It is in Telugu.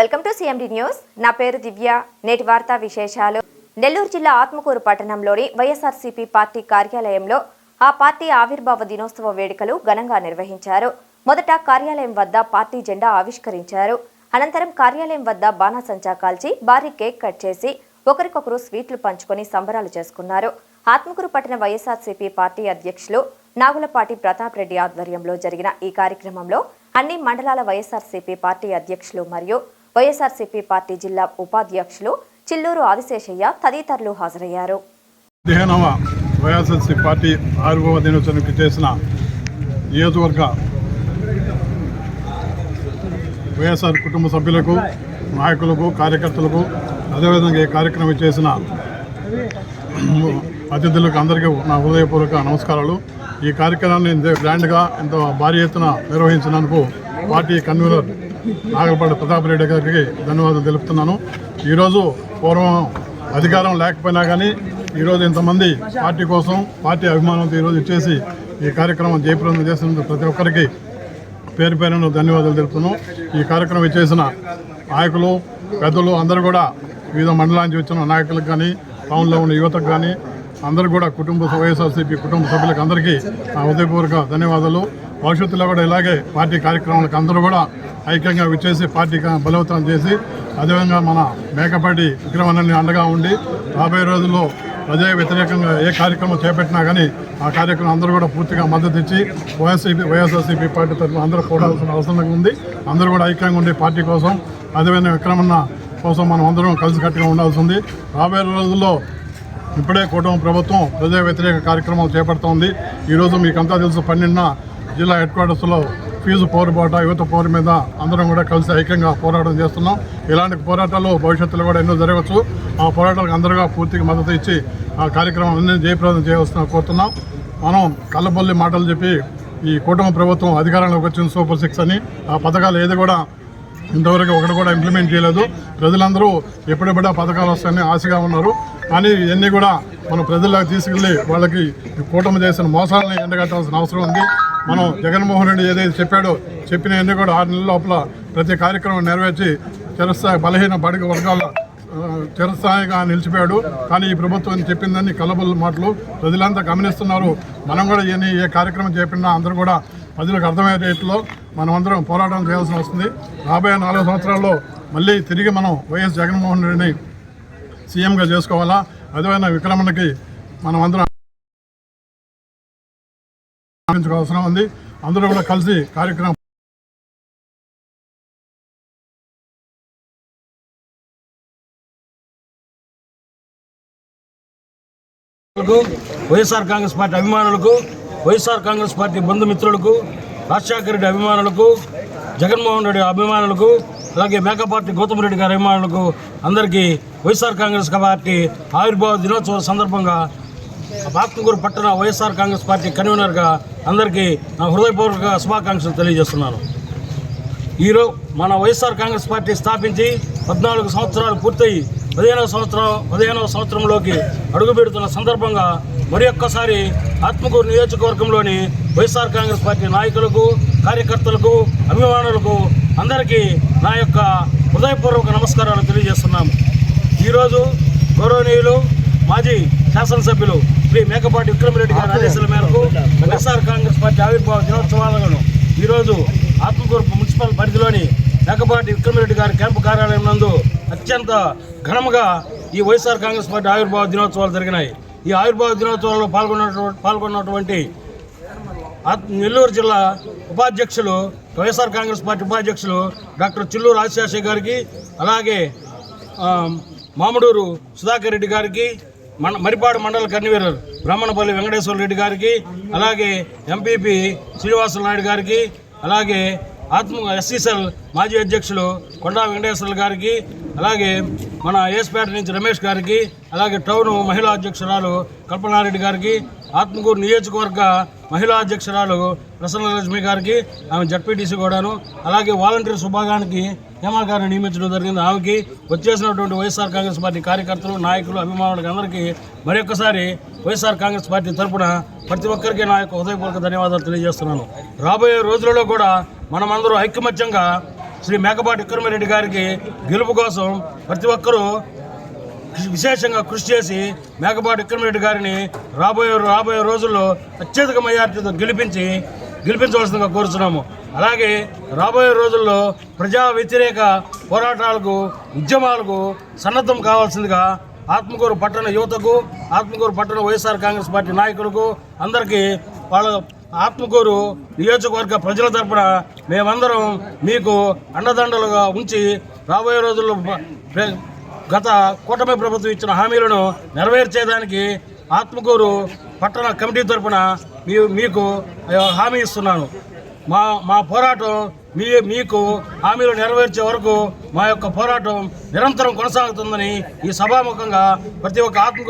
Welcome to CMD news. నా పేరు దివ్య. నేటి వార్తా విశేషాలు. నెల్లూరు జిల్లా ఆత్మకూరు పట్టణంలోని వైఎస్ఆర్సీపీ పార్టీ కార్యాలయంలో ఆ పార్టీ ఆవిర్భావ దినోత్సవ వేడుకలు ఘనంగా నిర్వహించారు. మొదట కార్యాలయం వద్ద పార్టీ జెండా ఆవిష్కరించారు. అనంతరం కార్యాలయం వద్ద బాణాసంచా కాల్చి భారీ కేక్ కట్ చేసి ఒకరికొకరు స్వీట్లు పంచుకొని సంబరాలు చేసుకున్నారు. ఆత్మకూరు పట్టణ వైఎస్ఆర్సీపీ పార్టీ అధ్యక్షులు నాగులపాటి ప్రతాప్ రెడ్డి ఆధ్వర్యంలో జరిగిన ఈ కార్యక్రమంలో అన్ని మండలాల వైఎస్ఆర్సీపీ పార్టీ అధ్యక్షులు మరియు వైఎస్ఆర్సీపీ పార్టీ జిల్లా ఉపాధ్యక్షులు చిల్లూరు ఆదిశేషయ్య తదితరులు హాజరయ్యారు. వైఎస్ఆర్సీ పార్టీ ఆవిర్భావ దినోత్సవానికి చేసిన నియోజకవర్గ వైఎస్ఆర్ కుటుంబ సభ్యులకు నాయకులకు కార్యకర్తలకు అదేవిధంగా ఈ కార్యక్రమం చేసిన అతిథులకు అందరికీ నా హృదయపూర్వక నమస్కారాలు. ఈ కార్యక్రమాన్ని ఇంత గ్రాండ్గా ఎంతో భారీ ఎత్తున నిర్వహించినందుకు పార్టీ కన్వీనర్ నాగలపాటి ప్రతాప్ రెడ్డి గారికి ధన్యవాదాలు తెలుపుతున్నాను. ఈరోజు పూర్వం అధికారం లేకపోయినా కానీ ఈరోజు ఇంతమంది పార్టీ కోసం పార్టీ అభిమానంతో ఈరోజు ఇచ్చేసి ఈ కార్యక్రమం జయప్రదం చేసినందుకు ప్రతి ఒక్కరికి పేరు పేరున ధన్యవాదాలు తెలుపుతున్నాం ఈ కార్యక్రమం ఇచ్చేసిన నాయకులు పెద్దలు అందరూ కూడా వివిధ మండలానికి వచ్చిన నాయకులకు కానీ టౌన్లో ఉన్న యువతకు కానీ అందరూ కూడా కుటుంబ వైఎస్ఆర్సీపీ కుటుంబ సభ్యులకు అందరికీ నా హృదయపూర్వక ధన్యవాదాలు. భవిష్యత్తులో కూడా ఇలాగే పార్టీ కార్యక్రమాలకు అందరూ కూడా ఐక్యంగా విచ్చేసి పార్టీ బలవంతం చేసి అదేవిధంగా మన మేకపాటి విక్రమాన్ని అండగా ఉండి రాబోయే రోజుల్లో ప్రజా వ్యతిరేకంగా ఏ కార్యక్రమం చేపట్టినా కానీ ఆ కార్యక్రమం అందరూ కూడా పూర్తిగా మద్దతు ఇచ్చి వైఎస్సీపీ వైఎస్ఆర్సీపీ పార్టీ తరఫున అందరూ కూడాల్సిన అవసరం ఉంది. అందరూ కూడా ఐక్యంగా ఉండి పార్టీ కోసం అదేవిధంగా విక్రమణ కోసం మనం అందరం కలిసికట్టుగా ఉండాల్సి ఉంది. రాబోయే రోజుల్లో ఇప్పుడే కూటమి ప్రభుత్వం ప్రజా వ్యతిరేక కార్యక్రమాలు చేపడుతోంది. ఈరోజు మీకంతా తెలుసు పన్నెండున జిల్లా హెడ్ క్వార్టర్స్లో ఫీజు పోరుబాట యువత పోరు మీద అందరం కూడా కలిసి ఐక్యంగా పోరాటం చేస్తున్నాం. ఇలాంటి పోరాటాలు భవిష్యత్తులో కూడా ఎన్నో జరగవచ్చు. ఆ పోరాటాలకు అందరుగా పూర్తిగా మద్దతు ఇచ్చి ఆ కార్యక్రమం అన్ని జయప్రదం చేయవలసిన కోరుతున్నాం. మనం కళ్ళబొల్లి మాటలు చెప్పి ఈ కూటమి ప్రభుత్వం అధికారంలోకి వచ్చిన సూపర్ సిక్స్ అని. ఆ పథకాలు ఏది కూడా ఇంతవరకు ఒకటి కూడా ఇంప్లిమెంట్ చేయలేదు. ప్రజలందరూ ఎప్పుడెప్పుడు ఆ పథకాలు వస్తాయని ఆశగా ఉన్నారు. కానీ ఇవన్నీ కూడా మనం ప్రజల్లోకి తీసుకెళ్ళి వాళ్ళకి కూటమి చేసిన మోసాలని ఎండగట్టాల్సిన అవసరం ఉంది. మనం జగన్మోహన్ రెడ్డి ఏదైతే చెప్పాడో చెప్పినవన్నీ కూడా ఆరు నెలల లోపల ప్రతి కార్యక్రమం నెరవేర్చి చిరస్థాయి బలహీన బడుగు వర్గాల చిరస్థాయిగా నిలిచిపోయాడు. కానీ ఈ ప్రభుత్వం చెప్పిందని కలబుల్ మాటలు. ప్రజలంతా గమనిస్తున్నారు. మనం కూడా ఏ కార్యక్రమం చేపినా అందరూ కూడా ప్రజలకు అర్థమయ్యే మనమందరం మనం అందరం పోరాటం చేయాల్సి వస్తుంది. రాబోయే నాలుగు సంవత్సరాల్లో మళ్ళీ తిరిగి మనం వైఎస్ జగన్మోహన్ రెడ్డిని సీఎంగా చేసుకోవాలా? అదేవైన విక్రమణకి మనం అందరం అవసరం ఉంది. అందరూ కూడా కలిసి కార్యక్రమం వైఎస్ఆర్ కాంగ్రెస్ పార్టీ అభిమానులకు వైఎస్ఆర్ కాంగ్రెస్ పార్టీ బంధుమిత్రులకు రాజశేఖర రెడ్డి అభిమానులకు జగన్మోహన్ రెడ్డి అభిమానులకు అలాగే మేకపాటి గౌతమ్ రెడ్డి గారి అభిమానులకు అందరికీ వైఎస్ఆర్ కాంగ్రెస్ పార్టీ ఆవిర్భావ దినోత్సవం సందర్భంగా బాక్తూరు పట్టణ వైఎస్ఆర్ కాంగ్రెస్ పార్టీ కన్వీనర్గా అందరికీ నా హృదయపూర్వక శుభాకాంక్షలు తెలియజేస్తున్నాను. ఈరోజు మన వైఎస్ఆర్ కాంగ్రెస్ పార్టీ స్థాపించి పద్నాలుగు సంవత్సరాలు పూర్తయి పదిహేనవ సంవత్సరం పదిహేనవ సంవత్సరంలోకి అడుగుపెడుతున్న సందర్భంగా మరి ఒక్కసారి ఆత్మకూరు నియోజకవర్గంలోని వైఎస్ఆర్ కాంగ్రెస్ పార్టీ నాయకులకు కార్యకర్తలకు అభిమానులకు అందరికీ నా యొక్క హృదయపూర్వక నమస్కారాలు తెలియజేస్తున్నాము ఈరోజు గౌరవనీయులు మాజీ శాసనసభ్యులు శ్రీ మేకపాటి విక్రమరెడ్డి గారి ఆదేశాల మేరకు వైఎస్ఆర్ కాంగ్రెస్ పార్టీ ఆవిర్భావ దినోత్సవాలను ఈరోజు ఆత్మకూరు మున్సిపల్ పరిధిలోని మేకపాటి విక్రమరెడ్డి గారి క్యాంపు కార్యాలయం నందు అత్యంత ఘనముగా ఈ వైఎస్ఆర్ కాంగ్రెస్ పార్టీ ఆవిర్భావ దినోత్సవాలు జరిగినాయి. ఈ ఆవిర్భావ దినోత్సవంలో పాల్గొన్నటువంటి పాల్గొన్నటువంటి నెల్లూరు జిల్లా ఉపాధ్యక్షులు వైఎస్ఆర్ కాంగ్రెస్ పార్టీ ఉపాధ్యక్షులు డాక్టర్ చిల్లూరు రాజశేఖర్ గారికి అలాగే ఆ, మామిడూరు సుధాకర్ రెడ్డి గారికి మన మరిపాడు మండల కన్వీనర్ బ్రహ్మణపల్లి వెంకటేశ్వర రెడ్డి గారికి అలాగే ఎంపీపీ శ్రీనివాసులు నాయుడు గారికి అలాగే ఆత్మ ఎస్సీసెల్ మాజీ అధ్యక్షులు కొండా వెంకటేశ్వర గారికి అలాగే మన ఏస్పేట నుంచి రమేష్ గారికి అలాగే టౌన్ మహిళా అధ్యక్షురాలు కల్పనారెడ్డి గారికి ఆత్మకూరు నియోజకవర్గ మహిళా అధ్యక్షురాలు ప్రసన్నలక్ష్మి గారికి ఆమె జడ్పీటీసీ కూడాను అలాగే వాలంటీర్ సుభాగానికి హేమా గారిని నియమించడం జరిగింది. ఆమెకి వచ్చేసినటువంటి వైఎస్ఆర్ కాంగ్రెస్ పార్టీ కార్యకర్తలు నాయకులు అభిమానులకు అందరికీ మరొకసారి వైఎస్ఆర్ కాంగ్రెస్ పార్టీ తరపున ప్రతి ఒక్కరికి నా యొక్క హృదయపూర్వక ధన్యవాదాలు తెలియజేస్తున్నాను. రాబోయే రోజులలో కూడా మనమందరూ ఐకమత్యంగా శ్రీ మేకపాటి విక్రమరెడ్డి గారికి గెలుపు కోసం ప్రతి ఒక్కరూ విశేషంగా కృషి చేసి మేకపాటి విక్రమరెడ్డి గారిని రాబోయే రాబోయే రోజుల్లో అత్యధిక మెజార్టీతో గెలిపించి గెలిపించవలసిందిగా కోరుతున్నాము అలాగే రాబోయే రోజుల్లో ప్రజా వ్యతిరేక పోరాటాలకు ఉద్యమాలకు సన్నద్ధం కావాల్సిందిగా ఆత్మకూరు పట్టణ యువతకు ఆత్మకూరు పట్టణ వైఎస్ఆర్ కాంగ్రెస్ పార్టీ నాయకులకు అందరికీ వాళ్ళ ఆత్మకూరు నియోజకవర్గ ప్రజల తరపున మేమందరం మీకు అండదండలుగా ఉంచి రాబోయే రోజుల్లో గత కూటమి ప్రభుత్వం ఇచ్చిన హామీలను నెరవేర్చేదానికి ఆత్మకూరు పట్టణ కమిటీ తరపున మీ మీకు హామీ ఇస్తున్నాను. మా మా పోరాటం మీ మీకు హామీలు నెరవేర్చే వరకు మా యొక్క పోరాటం నిరంతరం కొనసాగుతుందని ఈ సభాముఖంగా ప్రతి ఒక్క ఆత్మ